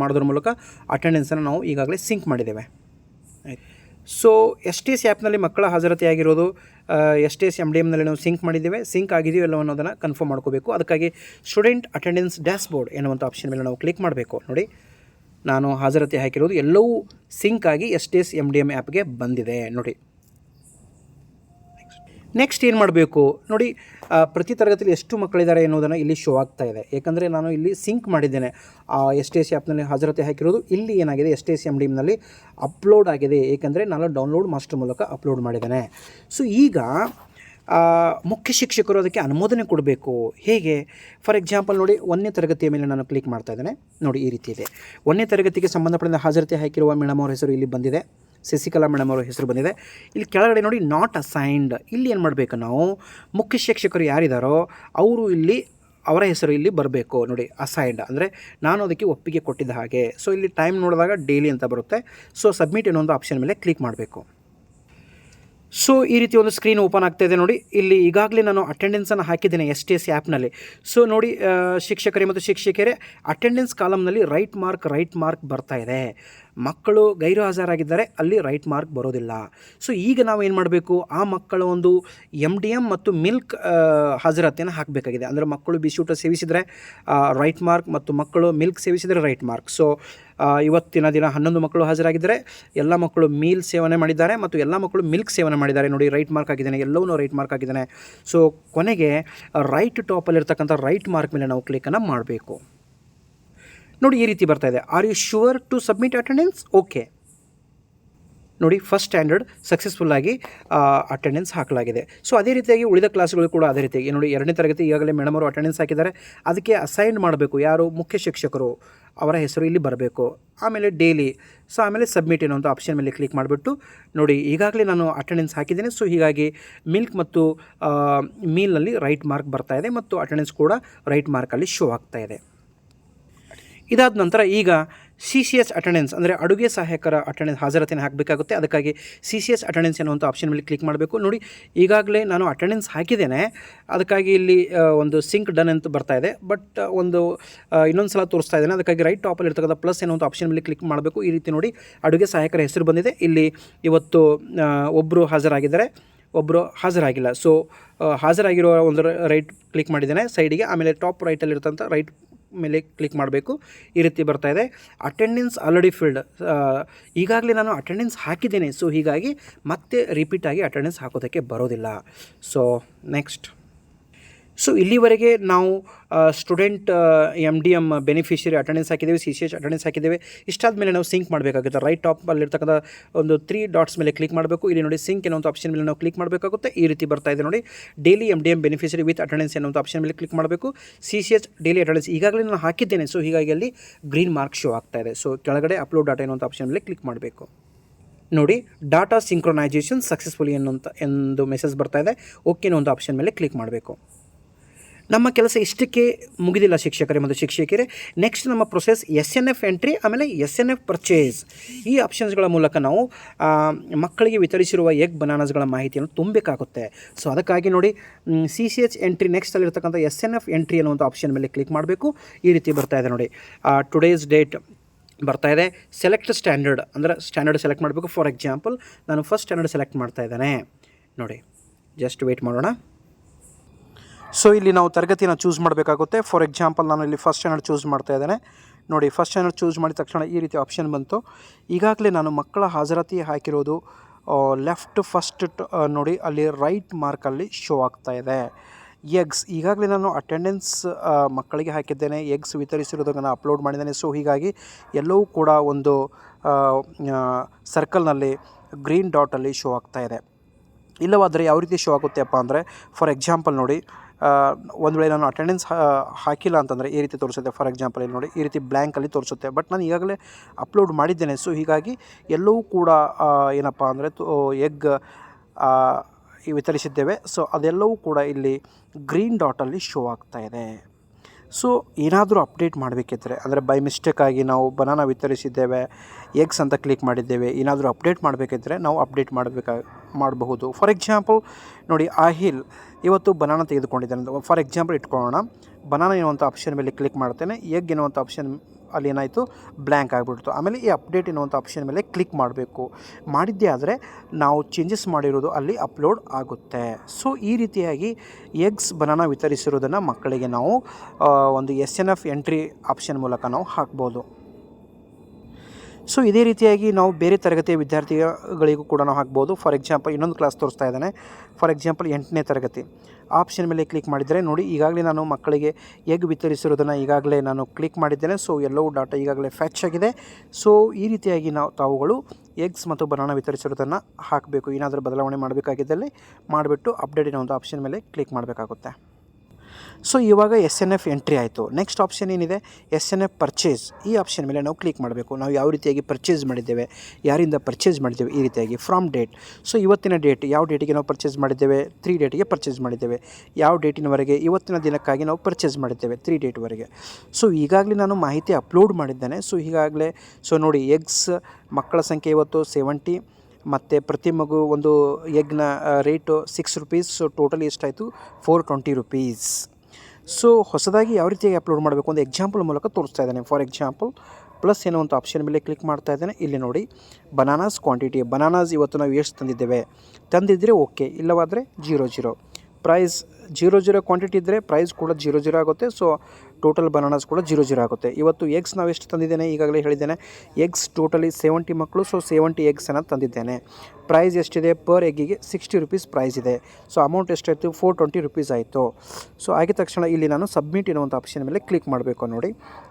ಮಾಡೋದ್ರ ಮೂಲಕ ಅಟೆಂಡೆನ್ಸನ್ನು ನಾವು ಈಗಾಗಲೇ ಸಿಂಕ್ ಮಾಡಿದ್ದೇವೆ. ಆಯ್ತು. ಸೊ ಎಸ್ ಟಿ ಎಸ್ ಆ್ಯಪ್ನಲ್ಲಿ ಮಕ್ಕಳ ಹಾಜರಾತಿ ಆಗಿರೋದು S T S M D ಎಮ್ನಲ್ಲಿ ನಾವು ಸಿಂಕ್ ಮಾಡಿದ್ದೇವೆ. ಸಿಂಕ್ ಆಗಿದೆಯೋ ಎಲ್ಲವೋ ಅನ್ನೋದನ್ನು ಕನ್ಫರ್ಮ್ ಮಾಡ್ಕೋಬೇಕು. ಅದಕ್ಕಾಗಿ ಸ್ಟೂಡೆಂಟ್ ಅಟೆಂಡೆನ್ಸ್ ಡ್ಯಾಶ್ಬೋರ್ಡ್ ಎನ್ನುವಂಥ ಆಪ್ಷನ್ ಮೇಲೆ ನಾವು ಕ್ಲಿಕ್ ಮಾಡಬೇಕು. ನೋಡಿ ನಾನು ಹಾಜರಾತಿ ಹಾಕಿರೋದು ಎಲ್ಲವೂ ಸಿಂಕ್ ಆಗಿ S T S M D M ಆ್ಯಪ್ಗೆ ಬಂದಿದೆ. ನೋಡಿ. ನೆಕ್ಸ್ಟ್ ಏನು ಮಾಡಬೇಕು? ನೋಡಿ ಪ್ರತಿ ತರಗತಿಯಲ್ಲಿ ಎಷ್ಟು ಮಕ್ಕಳಿದ್ದಾರೆ ಎನ್ನುವುದನ್ನು ಇಲ್ಲಿ ಶೋ ಆಗ್ತಾ ಇದೆ. ಏಕೆಂದರೆ ನಾನು ಇಲ್ಲಿ ಸಿಂಕ್ ಮಾಡಿದ್ದೇನೆ. ಎಸ್ ಟಿ ಸಿ ಆ್ಯಪ್ನಲ್ಲಿ ಹಾಜರಾತಿ ಹಾಕಿರೋದು, ಇಲ್ಲಿ ಏನಾಗಿದೆ? ಎಸ್ ಟಿ ಸಿ ಎಂ ಡಿಮ್ನಲ್ಲಿ ಅಪ್ಲೋಡ್ ಆಗಿದೆ. ಏಕೆಂದರೆ ನಾನು ಡೌನ್ಲೋಡ್ ಮಾಸ್ಟರ್ ಮೂಲಕ ಅಪ್ಲೋಡ್ ಮಾಡಿದ್ದೇನೆ. ಸೊ ಈಗ ಮುಖ್ಯ ಶಿಕ್ಷಕರು ಅದಕ್ಕೆ ಅನುಮೋದನೆ ಕೊಡಬೇಕು. ಹೇಗೆ? ಫಾರ್ ಎಕ್ಸಾಂಪಲ್ ನೋಡಿ, ಒಂದನೇ ತರಗತಿಯ ಮೇಲೆ ನಾನು ಕ್ಲಿಕ್ ಮಾಡ್ತಾ ಇದ್ದೇನೆ. ನೋಡಿ, ಈ ರೀತಿ ಇದೆ. ಒಂದನೇ ತರಗತಿಗೆ ಸಂಬಂಧಪಟ್ಟ ಹಾಜರಾತಿ ಹಾಕಿರುವ ಮೇಡಮ್ ಅವರ ಹೆಸರು ಇಲ್ಲಿ ಬಂದಿದೆ. ಶಶಿಕಲಾ ಮೇಡಮ್ ಅವರ ಹೆಸರು ಬಂದಿದೆ. ಇಲ್ಲಿ ಕೆಳಗಡೆ ನೋಡಿ ನಾಟ್ ಅಸೈನ್ಡ್ ಇಲ್ಲಿ ಏನು ಮಾಡಬೇಕು ನಾವು? ಮುಖ್ಯ ಶಿಕ್ಷಕರು ಯಾರಿದ್ದಾರೋ ಅವರು ಇಲ್ಲಿ, ಅವರ ಹೆಸರು ಇಲ್ಲಿ ಬರಬೇಕು. ನೋಡಿ ಅಸೈನ್ಡ್ ಅಂದರೆ ನಾನು ಅದಕ್ಕೆ ಒಪ್ಪಿಗೆ ಕೊಟ್ಟಿದ್ದ ಹಾಗೆ. ಸೊ ಇಲ್ಲಿ ಟೈಮ್ ನೋಡಿದಾಗ ಡೈಲಿ ಅಂತ ಬರುತ್ತೆ. ಸೊ ಸಬ್ಮಿಟ್ ಅನ್ನೋ ಆಪ್ಷನ್ ಮೇಲೆ ಕ್ಲಿಕ್ ಮಾಡಬೇಕು. ಸೊ ಈ ರೀತಿ ಒಂದು ಸ್ಕ್ರೀನ್ ಓಪನ್ ಆಗ್ತಾ ಇದೆ ನೋಡಿ. ಇಲ್ಲಿ ಈಗಾಗಲೇ ನಾನು ಅಟೆಂಡೆನ್ಸನ್ನು ಹಾಕಿದ್ದೇನೆ ಎಸ್ ಟಿ ಎಸ್ ಆ್ಯಪ್ನಲ್ಲಿ ಸೊ ನೋಡಿ ಶಿಕ್ಷಕರೇ ಮತ್ತು ಶಿಕ್ಷಕಿಯರೇ ಅಟೆಂಡೆನ್ಸ್ ಕಾಲಮ್ನಲ್ಲಿ ರೈಟ್ ಮಾರ್ಕ್ ರೈಟ್ ಮಾರ್ಕ್ ಬರ್ತಾ ಇದೆ. ಮಕ್ಕಳು ಗೈರು ಹಾಜರಾಗಿದ್ದಾರೆ ಅಲ್ಲಿ ರೈಟ್ ಮಾರ್ಕ್ ಬರೋದಿಲ್ಲ. ಸೊ ಈಗ ನಾವು ಏನು ಮಾಡಬೇಕು? ಆ ಮಕ್ಕಳ ಒಂದು ಎಂ ಡಿ ಎಂ ಮತ್ತು ಮಿಲ್ಕ್ ಹಾಜರಾತಿಯನ್ನು ಹಾಕಬೇಕಾಗಿದೆ. ಅಂದರೆ ಮಕ್ಕಳು ಬಿಸಿಯೂಟ ಸೇವಿಸಿದರೆ ರೈಟ್ ಮಾರ್ಕ್ ಮತ್ತು ಮಕ್ಕಳು ಮಿಲ್ಕ್ ಸೇವಿಸಿದರೆ ರೈಟ್ ಮಾರ್ಕ್ ಸೊ ಇವತ್ತಿನ ದಿನ ಹನ್ನೊಂದು ಮಕ್ಕಳು ಹಾಜರಾಗಿದ್ದಾರೆ. ಎಲ್ಲ ಮಕ್ಕಳು ಮೀಲ್ ಸೇವನೆ ಮಾಡಿದ್ದಾರೆ ಮತ್ತು ಎಲ್ಲ ಮಕ್ಕಳು ಮಿಲ್ಕ್ ಸೇವನೆ ಮಾಡಿದ್ದಾರೆ. ನೋಡಿ ರೈಟ್ ಮಾರ್ಕ್ ಆಗಿದ್ದಾನೆ ಎಲ್ಲವೂ ರೈಟ್ ಮಾರ್ಕ್ ಆಗಿದ್ದಾನೆ ಸೊ ಕೊನೆಗೆ ರೈಟ್ ಟಾಪಲ್ಲಿರ್ತಕ್ಕಂಥ ರೈಟ್ ಮಾರ್ಕ್ ಮೇಲೆ ನಾವು ಕ್ಲಿಕ್ಕನ್ನು ಮಾಡಬೇಕು. ನೋಡಿ, ಈ ರೀತಿ ಬರ್ತಾ ಇದೆ. Are you sure to submit attendance okay ನೋಡಿ ಫಸ್ಟ್ ಸ್ಟ್ಯಾಂಡರ್ಡ್ ಸಕ್ಸಸ್ಫುಲ್ಲಾಗಿ ಅಟೆಂಡೆನ್ಸ್ ಹಾಕಲಾಗಿದೆ. ಸೊ ಅದೇ ರೀತಿಯಾಗಿ ಉಳಿದ ಕ್ಲಾಸ್ಗಳು ಕೂಡ ಅದೇ ರೀತಿಯಾಗಿ ನೋಡಿ, ಎರಡನೇ ತರಗತಿ ಈಗಾಗಲೇ ಮೇಡಮ್ ಅವರು ಅಟೆಂಡೆನ್ಸ್ ಹಾಕಿದ್ದಾರೆ. ಅದಕ್ಕೆ ಅಸೈನ್ ಮಾಡಬೇಕು. ಯಾರು? ಮುಖ್ಯ ಶಿಕ್ಷಕರು. ಅವರ ಹೆಸರು ಇಲ್ಲಿ ಬರಬೇಕು. ಆಮೇಲೆ ಡೈಲಿ ಸೊ ಆಮೇಲೆ ಸಬ್ಮಿಟ್ ಅನ್ನೋಂಥ ಆಪ್ಷನ್ ಮೇಲೆ ಕ್ಲಿಕ್ ಮಾಡಿಬಿಟ್ಟು, ನೋಡಿ, ಈಗಾಗಲೇ ನಾನು ಅಟೆಂಡೆನ್ಸ್ ಹಾಕಿದ್ದೇನೆ. ಸೊ ಹೀಗಾಗಿ ಮಿಲ್ಕ್ ಮತ್ತು ಮೀಲ್ನಲ್ಲಿ ರೈಟ್ ಮಾರ್ಕ್ ಬರ್ತಾ ಇದೆ ಮತ್ತು ಅಟೆಂಡೆನ್ಸ್ ಕೂಡ ರೈಟ್ ಮಾರ್ಕಲ್ಲಿ ಶೋ ಆಗ್ತಾ ಇದೆ. ಇದಾದ ನಂತರ ಈಗ ಸಿ ಸಿ ಎಸ್ ಅಟೆಂಡೆನ್ಸ್ ಅಂದರೆ ಅಡುಗೆ ಸಹಾಯಕರ ಅಟೆಂಡೆನ್ಸ್ ಹಾಜರಾತಿಯನ್ನು ಹಾಕಬೇಕಾಗುತ್ತೆ. ಅದಕ್ಕಾಗಿ ಸಿ ಸಿ ಎಸ್ ಅಟೆಂಡೆನ್ಸ್ ಅನ್ನುವಂಥ ಆಪ್ಷನ್ ಮೇಲೆ ಕ್ಲಿಕ್ ಮಾಡಬೇಕು. ನೋಡಿ, ಈಗಾಗಲೇ ನಾನು ಅಟೆಂಡೆನ್ಸ್ ಹಾಕಿದ್ದೇನೆ. ಅದಕ್ಕಾಗಿ ಇಲ್ಲಿ ಒಂದು ಸಿಂಕ್ ಡನ್ ಅಂತ ಬರ್ತಾ ಇದೆ. ಬಟ್ ಒಂದು ಇನ್ನೊಂದು ಸಲ ತೋರಿಸ್ತಾ ಇದ್ದೇನೆ. ಅದಕ್ಕಾಗಿ ರೈಟ್ ಟಾಪಲ್ಲಿ ಇರ್ತಕ್ಕಂಥ ಪ್ಲಸ್ ಅನ್ನುವಂಥ ಆಪ್ಷನ್ ಮೇಲೆ ಕ್ಲಿಕ್ ಮಾಡಬೇಕು. ಈ ರೀತಿ ನೋಡಿ, ಅಡುಗೆ ಸಹಾಯಕರ ಹೆಸರು ಬಂದಿದೆ. ಇಲ್ಲಿ ಇವತ್ತು ಒಬ್ಬರು ಹಾಜರಾಗಿದ್ದಾರೆ. ಒಬ್ಬರು ಹಾಜರಾಗಿಲ್ಲ. ಸೊ ಹಾಜರಾಗಿರೋ ಒಂದು ರೈಟ್ ಕ್ಲಿಕ್ ಮಾಡಿದ್ದೇನೆ. ಸೈಡಿಗೆ ಆಮೇಲೆ ಟಾಪ್ ರೈಟಲ್ಲಿ ಇರ್ತಂಥ ರೈಟ್ ಮೇಲೆ ಕ್ಲಿಕ್ ಮಾಡಬೇಕು. ಈ ರೀತಿ ಬರ್ತಾ ಇದೆ. ಅಟೆಂಡೆನ್ಸ್ ಆಲ್ರೆಡಿ ಫಿಲ್ಡ್ ಈಗಾಗಲೇ ನಾನು ಅಟೆಂಡೆನ್ಸ್ ಹಾಕಿದ್ದೇನೆ. ಸೊ ಹೀಗಾಗಿ ಮತ್ತೆ ರಿಪೀಟಾಗಿ ಅಟೆಂಡೆನ್ಸ್ ಹಾಕೋದಕ್ಕೆ ಬರೋದಿಲ್ಲ. ಸೊ ನೆಕ್ಸ್ಟ್ ಸೊ ಇಲ್ಲಿವರೆಗೆ ನಾವು student M D M beneficiary attendance ಹಾಕಿದ್ದೇವೆ ಸಿ ಸಿ ಎಚ್ ಅಟೆಂಡೆನ್ಸ್ ಹಾಕಿದ್ದೇವೆ. ಇಷ್ಟಾದ ಮೇಲೆ ನಾವು ಸಿಂಕ್ ಮಾಡಬೇಕಾಗುತ್ತೆ. ರೈಟ್ ಟಾಪ್ ಅಲ್ಲಿರ್ತಕ್ಕಂಥ ಒಂದು ತ್ರೀ ಡಾಟ್ಸ್ ಮೇಲೆ ಕ್ಲಿಕ್ ಮಾಡಬೇಕು. ಇಲ್ಲಿ ನೋಡಿ ಸಿಂಕ್ ಅನ್ನೋ ಆಪ್ಷನ್ ಮೇಲೆ ನಾವು ಕ್ಲಿಕ್ ಮಾಡಬೇಕಾಗುತ್ತೆ. ಈ ರೀತಿ ಬರ್ತಾ ಇದೆ ನೋಡಿ. Daily M D M beneficiary with attendance ಅನ್ನೋ ಆಪ್ಷನ್ ಮೇಲೆ ಕ್ಲಿಕ್ ಮಾಡಬೇಕು. C C H daily attendance ಈಗಾಗಲೇ ನಾನು ಹಾಕಿದ್ದೇನೆ. ಸೊ ಹೀಗಾಗಿ ಅಲ್ಲಿ ಗ್ರೀನ್ ಮಾರ್ಕ್ ಶೋ ಆಗ್ತಾ ಇದೆ. ಸೊ ಕೆಳಗಡೆ ಅಪ್ಲೋಡ್ ಡಾಟಾ ಅನ್ನೋ ಆಪ್ಷನ್ ಮೇಲೆ ಕ್ಲಿಕ್ ಮಾಡಬೇಕು. ನೋಡಿ ಡಾಟಾ ಸಿಂಕ್ರೊನೈಸೇಷನ್ ಸಕ್ಸಸ್ಫುಲಿ ಎನ್ನುವಂಥ, ಎಂದು ಮೆಸೇಜ್ ಬರ್ತಾ ಇದೆ. ಓಕೆ ಅನ್ನೋ ಒಂದು ಆಪ್ಷನ್ ಮೇಲೆ ಕ್ಲಿಕ್ ಮಾಡಬೇಕು. ನಮ್ಮ ಕೆಲಸ ಇಷ್ಟಕ್ಕೆ ಮುಗಿದಿಲ್ಲ ಶಿಕ್ಷಕರೇ, ಮತ್ತು ಶಿಕ್ಷಕಿಯರೇ. ನೆಕ್ಸ್ಟ್ ನಮ್ಮ process S N F entry ಆಮೇಲೆ ಎಸ್ ಎನ್ ಎಫ್ ಪರ್ಚೇಸ್ ಈ ಆಪ್ಷನ್ಸ್ಗಳ ಮೂಲಕ ನಾವು ಮಕ್ಕಳಿಗೆ ವಿತರಿಸಿರುವ ಎಗ್ ಬನಾನಸ್ಗಳ ಮಾಹಿತಿಯನ್ನು ತುಂಬಬೇಕಾಗುತ್ತೆ. ಸೊ ಅದಕ್ಕಾಗಿ ನೋಡಿ ಸಿ ಸಿ ಎಚ್ ಎಂಟ್ರಿ ನೆಕ್ಸ್ಟಲ್ಲಿರ್ತಕ್ಕಂಥ ಎಸ್ ಎನ್ ಎಫ್ ಎಂಟ್ರಿ ಅನ್ನುವಂಥ ಆಪ್ಷನ್ ಮೇಲೆ ಕ್ಲಿಕ್ ಮಾಡಬೇಕು. ಈ ರೀತಿ ಬರ್ತಾ ಇದೆ ನೋಡಿ. ಟುಡೇಸ್ ಡೇಟ್ ಬರ್ತಾ ಇದೆ. ಸೆಲೆಕ್ಟ್ ಸ್ಟ್ಯಾಂಡರ್ಡ್ ಅಂದರೆ ಸ್ಟ್ಯಾಂಡರ್ಡ್ ಸೆಲೆಕ್ಟ್ ಮಾಡಬೇಕು. ಫಾರ್ ಎಕ್ಸಾಂಪಲ್ ನಾನು ಫಸ್ಟ್ ಸ್ಟ್ಯಾಂಡರ್ಡ್ ಸೆಲೆಕ್ಟ್ ಮಾಡ್ತಾ ಇದ್ದೇನೆ. ನೋಡಿ ಜಸ್ಟ್ ವೆಯ್ಟ್ ಮಾಡೋಣ. ಸೊ ಇಲ್ಲಿ ನಾವು ತರಗತಿನ ಚೂಸ್ ಮಾಡಬೇಕಾಗುತ್ತೆ. ಫಾರ್ ಎಕ್ಸಾಂಪಲ್ ನಾನು ಇಲ್ಲಿ ಫಸ್ಟ್ ಸ್ಟ್ಯಾಂಡರ್ಡ್ ಚೂಸ್ ಮಾಡ್ತಾ ಇದ್ದೇನೆ. ನೋಡಿ ಫಸ್ಟ್ ಸ್ಟ್ಯಾಂಡರ್ಡ್ ಚೂಸ್ ಮಾಡಿದ ತಕ್ಷಣ ಈ ರೀತಿ ಆಪ್ಷನ್ ಬಂತು. ಈಗಾಗಲೇ ನಾನು ಮಕ್ಕಳ ಹಾಜರಾತಿ ಹಾಕಿರೋದು ಲೆಫ್ಟ್ ಫಸ್ಟ್ ನೋಡಿ, ಅಲ್ಲಿ ರೈಟ್ ಮಾರ್ಕಲ್ಲಿ ಶೋ ಆಗ್ತಾ ಇದೆ. ಎಗ್ಸ್ ಈಗಾಗಲೇ ನಾನು ಅಟೆಂಡೆನ್ಸ್ ಮಕ್ಕಳಿಗೆ ಹಾಕಿದ್ದೇನೆ. ಎಗ್ಸ್ ವಿತರಿಸಿರೋದನ್ನು ಅಪ್ಲೋಡ್ ಮಾಡಿದ್ದೇನೆ. ಸೊ ಹೀಗಾಗಿ ಎಲ್ಲವೂ ಕೂಡ ಒಂದು ಸರ್ಕಲ್ನಲ್ಲಿ ಗ್ರೀನ್ ಡಾಟಲ್ಲಿ ಶೋ ಆಗ್ತಾ ಇದೆ. ಇಲ್ಲವಾದರೆ ಯಾವ ರೀತಿ ಶೋ ಆಗುತ್ತೆಪ್ಪ ಅಂದರೆ ಫಾರ್ ಎಕ್ಸಾಂಪಲ್ ನೋಡಿ ಒಂದು ವೇಳೆ ನಾನು ಅಟೆಂಡೆನ್ಸ್ ಹಾಕಿಲ್ಲ ಅಂತಂದರೆ ಈ ರೀತಿ ತೋರಿಸುತ್ತೆ. ಫಾರ್ ಎಕ್ಸಾಂಪಲ್ ಇಲ್ಲಿ ನೋಡಿ, ಈ ರೀತಿ ಬ್ಲ್ಯಾಂಕಲ್ಲಿ ತೋರಿಸುತ್ತೆ. ಬಟ್ ನಾನು ಈಗಾಗಲೇ ಅಪ್ಲೋಡ್ ಮಾಡಿದ್ದೇನೆ. ಸೊ ಹೀಗಾಗಿ ಎಲ್ಲವೂ ಕೂಡ ಏನಪ್ಪ ಅಂದರೆ ಎಗ್ ವಿತರಿಸಿದ್ದೇವೆ. ಸೊ ಅದೆಲ್ಲವೂ ಕೂಡ ಇಲ್ಲಿ ಗ್ರೀನ್ ಡಾಟಲ್ಲಿ ಶೋ ಆಗ್ತಾ ಇದೆ. ಸೊ ಏನಾದರೂ ಅಪ್ಡೇಟ್ ಮಾಡಬೇಕಿದ್ರೆ, ಅಂದರೆ ಬೈ ಮಿಸ್ಟೇಕಾಗಿ ನಾವು ಬನಾನ ವಿತರಿಸಿದ್ದೇವೆ ಎಗ್ಸ್ ಅಂತ ಕ್ಲಿಕ್ ಮಾಡಿದ್ದೇವೆ, ಏನಾದರೂ ಅಪ್ಡೇಟ್ ಮಾಡಬೇಕಿದ್ರೆ ನಾವು ಅಪ್ಡೇಟ್ ಮಾಡಬೇಕಾ, ಮಾಡಬಹುದು. ಫಾರ್ ಎಕ್ಸಾಂಪಲ್ ನೋಡಿ ಆಹಿಲ್ ಇವತ್ತು ಬನಾನ ತೆಗೆದುಕೊಂಡಿದ್ದೇನೆ. ಫಾರ್ ಎಕ್ಸಾಂಪಲ್ ಇಟ್ಕೊಳ್ಳೋಣ. ಬನಾನ ಎನ್ನುವಂಥ ಆಪ್ಷನ್ ಮೇಲೆ ಕ್ಲಿಕ್ ಮಾಡ್ತೇನೆ ಎಗ್ ಎನ್ನುವಂಥ ಆಪ್ಷನ್ ಅಲ್ಲಿ ಏನಾಯಿತು ಬ್ಲ್ಯಾಂಕ್ ಆಗಿಬಿಡ್ತು. ಆಮೇಲೆ ಈ ಅಪ್ಡೇಟ್ ಎನ್ನುವಂಥ ಆಪ್ಷನ್ ಮೇಲೆ ಕ್ಲಿಕ್ ಮಾಡಬೇಕು. ಮಾಡಿದ್ದೇ ಆದರೆ ನಾವು ಚೇಂಜಸ್ ಮಾಡಿರೋದು ಅಲ್ಲಿ ಅಪ್ಲೋಡ್ ಆಗುತ್ತೆ. ಸೊ ಈ ರೀತಿಯಾಗಿ ಎಗ್ಸ್ ಬನಾನ ವಿತರಿಸಿರೋದನ್ನು ಮಕ್ಕಳಿಗೆ ನಾವು ಒಂದು S N F entry option ಮೂಲಕ ನಾವು ಹಾಕ್ಬೋದು. ಸೊ ಇದೇ ರೀತಿಯಾಗಿ ನಾವು ಬೇರೆ ತರಗತಿಯ ವಿದ್ಯಾರ್ಥಿಗಳಿಗೂ ಕೂಡ ನಾವು ಹಾಕ್ಬೋದು. ಫಾರ್ ಎಕ್ಸಾಂಪಲ್ ಇನ್ನೊಂದು ಕ್ಲಾಸ್ ತೋರಿಸ್ತಾ ಇದ್ದಾನೆ. ಫಾರ್ ಎಕ್ಸಾಂಪಲ್ ಎಂಟನೇ ತರಗತಿ. ಆಪ್ಷನ್ ಮೇಲೆ ಕ್ಲಿಕ್ ಮಾಡಿದರೆ ನೋಡಿ, ಈಗಾಗಲೇ ನಾನು ಮಕ್ಕಳಿಗೆ ಎಗ್ ವಿತರಿಸಿರೋದನ್ನು ಈಗಾಗಲೇ ನಾನು ಕ್ಲಿಕ್ ಮಾಡಿದ್ದೇನೆ. ಸೊ ಎಲ್ಲವೂ ಡಾಟಾ ಈಗಾಗಲೇ ಫ್ಯಾಚ್ ಆಗಿದೆ. ಸೊ ಈ ರೀತಿಯಾಗಿ ನಾವು ತಾವುಗಳು ಎಗ್ಸ್ ಮತ್ತು ಬನಾನ ವಿತರಿಸಿರೋದನ್ನು ಹಾಕಬೇಕು. ಏನಾದರೂ ಬದಲಾವಣೆ ಮಾಡಬೇಕಾಗಿದ್ದಲ್ಲಿ ಮಾಡಿಬಿಟ್ಟು ಅಪ್ಡೇಟಿನ ಒಂದು ಆಪ್ಷನ್ ಮೇಲೆ ಕ್ಲಿಕ್ ಮಾಡಬೇಕಾಗುತ್ತೆ. ಸೊ ಇವಾಗ ಎಸ್ ಎನ್ ಎಫ್ ಎಂಟ್ರಿ ಆಯಿತು. ನೆಕ್ಸ್ಟ್ ಆಪ್ಷನ್ ಏನಿದೆ? ಎಸ್ ಎನ್ ಎಫ್ ಪರ್ಚೇಸ್ ಈ ಆಪ್ಷನ್ ಮೇಲೆ ನಾವು ಕ್ಲಿಕ್ ಮಾಡಬೇಕು. ನಾವು ಯಾವ ರೀತಿಯಾಗಿ ಪರ್ಚೇಸ್ ಮಾಡಿದ್ದೇವೆ? ಯಾರಿಂದ ಪರ್ಚೇಸ್ ಮಾಡಿದ್ದೇವೆ? ಈ ರೀತಿಯಾಗಿ ಫ್ರಾಮ್ ಡೇಟ್ ಸೊ ಇವತ್ತಿನ ಡೇಟ್ ಯಾವ ಡೇಟಿಗೆ ನಾವು ಪರ್ಚೇಸ್ ಮಾಡಿದ್ದೇವೆ? ತ್ರೀ ಡೇಟಿಗೆ ಪರ್ಚೇಸ್ ಮಾಡಿದ್ದೇವೆ. ಯಾವ ಡೇಟಿನವರೆಗೆ ಇವತ್ತಿನ ದಿನಕ್ಕಾಗಿ ನಾವು ಪರ್ಚೇಸ್ ಮಾಡಿದ್ದೇವೆ. ತ್ರೀ ಡೇಟ್ವರೆಗೆ ಸೊ ಈಗಾಗಲೇ ನಾನು ಮಾಹಿತಿ ಅಪ್ಲೋಡ್ ಮಾಡಿದ್ದೇನೆ. ಸೊ ಈಗಾಗಲೇ ಸೊ ನೋಡಿ ಎಗ್ಸ್ ಮಕ್ಕಳ ಸಂಖ್ಯೆ ಇವತ್ತು ಸೆವೆಂಟಿ ಮತ್ತು ಪ್ರತಿ ಮಗು ಒಂದು ಎಗ್ನ rate six rupees so totally ಎಷ್ಟಾಯಿತು? ಫೋರ್ ಟ್ವೆಂಟಿ ರುಪೀಸ್ ಸೊ ಹೊಸದಾಗಿ ಯಾವ ರೀತಿಯಾಗಿ ಅಪ್ಲೋಡ್ ಮಾಡಬೇಕು ಒಂದು ಎಕ್ಸಾಂಪಲ್ ಮೂಲಕ ತೋರಿಸ್ತಾ ಇದ್ದಾನೆ. ಫಾರ್ ಎಕ್ಸಾಂಪಲ್ ಪ್ಲಸ್ ಏನೋ ಒಂದು ಆಪ್ಷನ್ ಮೇಲೆ ಕ್ಲಿಕ್ ಮಾಡ್ತಾ ಇದ್ದಾನೆ. ಇಲ್ಲಿ ನೋಡಿ ಬನಾನಾಸ್ ಕ್ವಾಂಟಿಟಿ ಬನಾನಾಸ್ ಇವತ್ತು ನಾವು ಎಷ್ಟು ತಂದಿದ್ದೇವೆ? ತಂದಿದ್ದರೆ ಓಕೆ ಇಲ್ಲವಾದರೆ zero zero price zero zero quantity ಇದ್ದರೆ ಪ್ರೈಸ್ ಕೂಡ ಜೀರೋ ಜೀರೋ ಆಗುತ್ತೆ. ಸೊ ಟೋಟಲ್ ಬನಾನಾಸ್ ಕೂಡ ಜೀರೋ ಜೀರೋ ಆಗುತ್ತೆ. ಇವತ್ತು ಎಗ್ಸ್ ನಾವು ಎಷ್ಟು ತಂದಿದ್ದೇನೆ? ಈಗಾಗಲೇ ಹೇಳಿದ್ದೇನೆ. ಎಗ್ಸ್ ಟೋಟಲಿ ಸೆವೆಂಟಿ ಮಕ್ಕಳು ಸೊ ಸೆವೆಂಟಿ ಎಗ್ಸನ್ನು ತಂದಿದ್ದೇನೆ. ಪ್ರೈಸ್ ಎಷ್ಟಿದೆ? ಪರ್ ಎಗ್ಗಿಗೆ ಸಿಕ್ಸ್ಟಿ ರುಪೀಸ್ ಪ್ರೈಸ್ ಇದೆ. ಸೊ ಅಮೌಂಟ್ ಎಷ್ಟಾಯಿತು? ಫೋರ್ ಟ್ವೆಂಟಿ ರುಪೀಸ್ ಆಯಿತು. ಸೊ ಆಗಿದ ತಕ್ಷಣ ಇಲ್ಲಿ ನಾನು ಸಬ್ಮಿಟ್ ಎನ್ನುವಂಥ ಆಪ್ಷನ್ ಮೇಲೆ ಕ್ಲಿಕ್ ಮಾಡಬೇಕು ನೋಡಿ.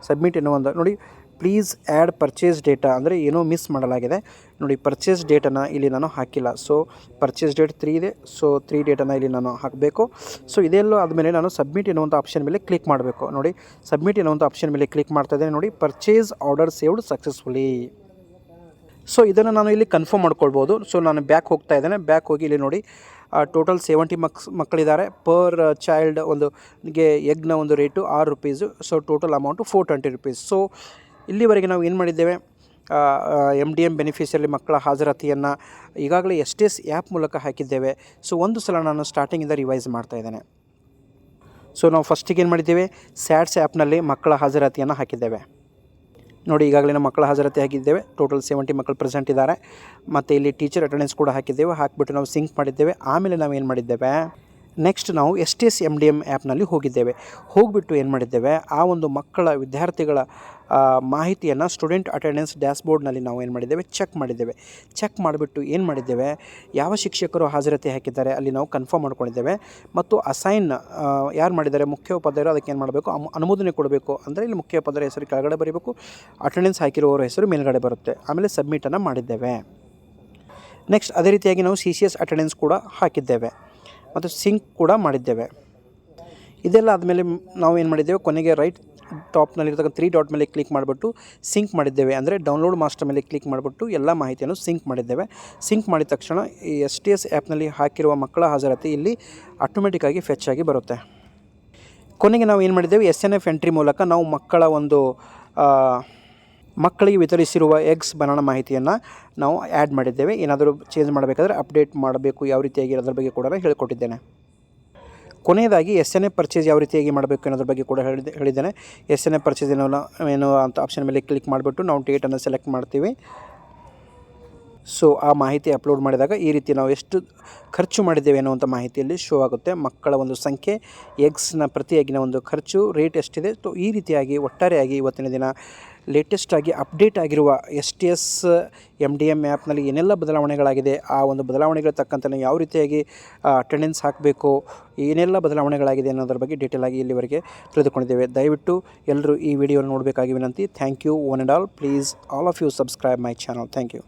ಸಬ್ಮಿಟ್ ಎನ್ನುವಂಥ ನೋಡಿ ಪ್ಲೀಸ್ ಆ್ಯಡ್ ಪರ್ಚೇಸ್ ಡೇಟಾ ಅಂದರೆ ಏನೋ ಮಿಸ್ ಮಾಡಲಾಗಿದೆ. ನೋಡಿ ಪರ್ಚೇಸ್ ಡೇಟನ್ನು ಇಲ್ಲಿ ನಾನು ಹಾಕಿಲ್ಲ. ಸೊ ಪರ್ಚೇಸ್ ಡೇಟ್ ತ್ರೀ ಇದೆ. ಸೊ ತ್ರೀ ಡೇಟನ್ನು ಇಲ್ಲಿ ನಾನು ಹಾಕಬೇಕು. ಸೊ ಇದೆಲ್ಲ ಆದಮೇಲೆ ನಾನು ಸಬ್ಮಿಟ್ ಎನ್ನುವಂಥ ಆಪ್ಷನ್ ಮೇಲೆ ಕ್ಲಿಕ್ ಮಾಡಬೇಕು. ನೋಡಿ ಸಬ್ಮಿಟ್ ಎನ್ನುವಂಥ ಆಪ್ಷನ್ ಮೇಲೆ ಕ್ಲಿಕ್ ಮಾಡ್ತಾ ಇದ್ದೇನೆ. ನೋಡಿ purchase order saved successfully so ಇದನ್ನು ನಾನು ಇಲ್ಲಿ ಕನ್ಫರ್ಮ್ ಮಾಡ್ಕೊಳ್ಬೋದು. ಸೊ ನಾನು ಬ್ಯಾಕ್ ಹೋಗ್ತಾ ಇದ್ದೇನೆ. ಬ್ಯಾಕ್ ಹೋಗಿ ಇಲ್ಲಿ ನೋಡಿ ಟೋಟಲ್ ಸೆವೆಂಟಿ ಮಕ್ಸ್ ಮಕ್ಕಳಿದ್ದಾರೆ. ಪರ್ ಚೈಲ್ಡ್ ಒಂದು ಗೆ ಎಗ್ನ ಒಂದು ರೇಟು ಆರು rupees so total amount four twenty rupees so ಇಲ್ಲಿವರೆಗೆ ನಾವು ಏನು ಮಾಡಿದ್ದೇವೆ ಎಂ ಡಿ ಎಂ ಬೆನಿಫಿಷರಿ ಮಕ್ಕಳ ಹಾಜರಾತಿಯನ್ನು ಈಗಾಗಲೇ ಎಸ್ ಟಿ ಎಸ್ ಆ್ಯಪ್ ಮೂಲಕ ಹಾಕಿದ್ದೇವೆ. ಸೊ ಒಂದು ಸಲ ನಾನು ಸ್ಟಾರ್ಟಿಂಗಿಂದ ರಿವೈಸ್ ಮಾಡ್ತಾ ಇದ್ದೇನೆ. ಸೊ ನಾವು ಫಸ್ಟಿಗೆ ಏನು ಮಾಡಿದ್ದೇವೆ ಸ್ಯಾಟ್ಸ್ ಆ್ಯಪ್ನಲ್ಲಿ ಮಕ್ಕಳ ಹಾಜರಾತಿಯನ್ನು ಹಾಕಿದ್ದೇವೆ. ನೋಡಿ, ಈಗಾಗಲೇ ನಾವು ಮಕ್ಕಳ ಹಾಜರಾತಿ ಹಾಕಿದ್ದೇವೆ. ಟೋಟಲ್ ಸೆವೆಂಟಿ ಮಕ್ಕಳು ಪ್ರೆಸೆಂಟ್ ಇದ್ದಾರೆ. ಮತ್ತು ಇಲ್ಲಿ ಟೀಚರ್ ಅಟೆಂಡೆನ್ಸ್ ಕೂಡ ಹಾಕಿದ್ದೇವೆ. ಹಾಕಿಬಿಟ್ಟು ನಾವು ಸಿಂಕ್ ಮಾಡಿದ್ದೇವೆ. ಆಮೇಲೆ ನಾವು ಏನು ಮಾಡಿದ್ದೇವೆ ನೆಕ್ಸ್ಟ್ ನಾವು S T S M D M ಆ್ಯಪ್ನಲ್ಲಿ ಹೋಗಿದ್ದೇವೆ. ಹೋಗಿಬಿಟ್ಟು ಏನು ಮಾಡಿದ್ದೇವೆ, ಆ ಒಂದು ಮಕ್ಕಳ ವಿದ್ಯಾರ್ಥಿಗಳ ಮಾಹಿತಿಯನ್ನು ಸ್ಟೂಡೆಂಟ್ ಅಟೆಂಡೆನ್ಸ್ ಡ್ಯಾಶ್ಬೋರ್ಡ್ನಲ್ಲಿ ನಾವು ಏನು ಮಾಡಿದ್ದೇವೆ? ಚೆಕ್ ಮಾಡಿದ್ದೇವೆ. ಚೆಕ್ ಮಾಡಿಬಿಟ್ಟು ಏನು ಮಾಡಿದ್ದೇವೆ? ಯಾವ ಶಿಕ್ಷಕರು ಹಾಜರಾತಿ ಹಾಕಿದ್ದಾರೆ? ಅಲ್ಲಿ ನಾವು ಕನ್ಫರ್ಮ್ ಮಾಡ್ಕೊಂಡಿದ್ದೇವೆ. ಮತ್ತು ಅಸೈನ್ ಯಾರು ಮಾಡಿದ್ದಾರೆ? ಮುಖ್ಯೋಪಾಧ್ಯಾಯರು ಅದಕ್ಕೆ ಏನು ಮಾಡಬೇಕು? ಅನುಮೋದನೆ ಕೊಡಬೇಕು. ಅಂದರೆ ಇಲ್ಲಿ ಮುಖ್ಯೋಪಾಧ್ಯಾಯರ ಹೆಸರು ಕೆಳಗಡೆ ಬರೀಬೇಕು. ಅಟೆಂಡೆನ್ಸ್ ಹಾಕಿರುವವರ ಹೆಸರು ಮೇಲ್ಗಡೆ ಬರುತ್ತೆ. ಆಮೇಲೆ ಸಬ್ಮಿಟನ್ನು ಮಾಡಿದ್ದೇವೆ. ನೆಕ್ಸ್ಟ್, ಅದೇ ರೀತಿಯಾಗಿ ನಾವು ಸಿ ಸಿ ಎಸ್ ಅಟೆಂಡೆನ್ಸ್ ಕೂಡ ಹಾಕಿದ್ದೇವೆ. ಮತ್ತು ಸಿಂಕ್ ಕೂಡ ಮಾಡಿದ್ದೇವೆ. ಇದೆಲ್ಲ ಆದಮೇಲೆ ನಾವು ಏನು ಮಾಡಿದ್ದೇವೆ? ಕೊನೆಗೆ ರೈಟ್ ಟಾಪ್ನಲ್ಲಿರ್ತಕ್ಕಂಥ ತ್ರೀ ಡಾಟ್ ಮೇಲೆ ಕ್ಲಿಕ್ ಮಾಡಿಬಿಟ್ಟು ಸಿಂಕ್ ಮಾಡಿದ್ದೇವೆ. ಅಂದರೆ ಡೌನ್ಲೋಡ್ ಮಾಸ್ಟರ್ ಮೇಲೆ ಕ್ಲಿಕ್ ಮಾಡಿಬಿಟ್ಟು ಎಲ್ಲ ಮಾಹಿತಿಯನ್ನು ಸಿಂಕ್ ಮಾಡಿದ್ದೇವೆ. ಸಿಂಕ್ ಮಾಡಿದ ತಕ್ಷಣ ಈ ಎಸ್ ಟಿ ಎಸ್ ಆ್ಯಪ್ನಲ್ಲಿ ಹಾಕಿರುವ ಮಕ್ಕಳ ಹಾಜರಾತಿ ಇಲ್ಲಿ ಆಟೋಮೆಟಿಕ್ಕಾಗಿ ಫೆಚ್ ಆಗಿ ಬರುತ್ತೆ. ಕೊನೆಗೆ ನಾವು ಏನು ಮಾಡಿದ್ದೇವೆ? ಎಸ್ ಎನ್ ಎಫ್ ಎಂಟ್ರಿ ಮೂಲಕ ನಾವು ಮಕ್ಕಳ ಒಂದು ಮಕ್ಕಳಿಗೆ ವಿತರಿಸಿರುವ ಎಗ್ಸ್ ಬನಾನ ಮಾಹಿತಿಯನ್ನು ನಾವು ಆ್ಯಡ್ ಮಾಡಿದ್ದೇವೆ. ಏನಾದರೂ ಚೇಂಜ್ ಮಾಡಬೇಕಾದ್ರೆ ಅಪ್ಡೇಟ್ ಮಾಡಬೇಕು, ಯಾವ ರೀತಿಯಾಗಿ ಅದರ ಬಗ್ಗೆ ಕೂಡ ಹೇಳಿಕೊಟ್ಟಿದ್ದೇನೆ. ಕೊನೆಯದಾಗಿ ಎಸ್ ಎನ್ ಎ ಪರ್ಚೇಸ್ ಯಾವ ರೀತಿಯಾಗಿ ಮಾಡಬೇಕು ಅನ್ನೋದ್ರ ಬಗ್ಗೆ ಕೂಡ ಹೇಳಿದೆ ಹೇಳಿದ್ದೇನೆ. ಎಸ್ ಎನ್ ಎ ಪರ್ಚೇಸ್ ಏನೋ ಏನು ಅಂತ ಆಪ್ಷನ್ ಮೇಲೆ ಕ್ಲಿಕ್ ಮಾಡಿಬಿಟ್ಟು ನಾವು ಡೇಟನ್ನು ಸೆಲೆಕ್ಟ್ ಮಾಡ್ತೀವಿ. ಸೊ ಆ ಮಾಹಿತಿ ಅಪ್ಲೋಡ್ ಮಾಡಿದಾಗ ಈ ರೀತಿ ನಾವು ಎಷ್ಟು ಖರ್ಚು ಮಾಡಿದ್ದೇವೆ ಅನ್ನುವಂಥ ಮಾಹಿತಿಯಲ್ಲಿ ಶೋ ಆಗುತ್ತೆ. ಮಕ್ಕಳ ಒಂದು ಸಂಖ್ಯೆ ಎಗ್ಸ್ನ ಪ್ರತಿಯಾಗಿನ ಒಂದು ಖರ್ಚು ರೇಟ್ ಎಷ್ಟಿದೆ. ಸೊ ಈ ರೀತಿಯಾಗಿ ಒಟ್ಟಾರೆಯಾಗಿ ಇವತ್ತಿನ ದಿನ ಲೇಟೆಸ್ಟ್ ಆಗಿ ಅಪ್ಡೇಟ್ ಆಗಿರುವ S T S M D M ಆ್ಯಪ್ನಲ್ಲಿ ಏನೆಲ್ಲ ಬದಲಾವಣೆಗಳಾಗಿದೆ, ಆ ಒಂದು ಬದಲಾವಣೆಗಳ ತಕ್ಕಂತೆ ಯಾವ ರೀತಿಯಾಗಿ ಅಟೆಂಡೆನ್ಸ್ ಹಾಕಬೇಕು, ಏನೆಲ್ಲ ಬದಲಾವಣೆಗಳಾಗಿದೆ ಅನ್ನೋದ್ರ ಬಗ್ಗೆ ಡೀಟೇಲ್ ಆಗಿ ಇಲ್ಲಿವರೆಗೆ ತಿಳಿದುಕೊಂಡಿದ್ದೇವೆ. ದಯವಿಟ್ಟು ಎಲ್ಲರೂ ಈ ವಿಡಿಯೋ ನೋಡಬೇಕಾಗಿ ವಿನಂತಿ. Thank you one and all please all of you subscribe my channel thank you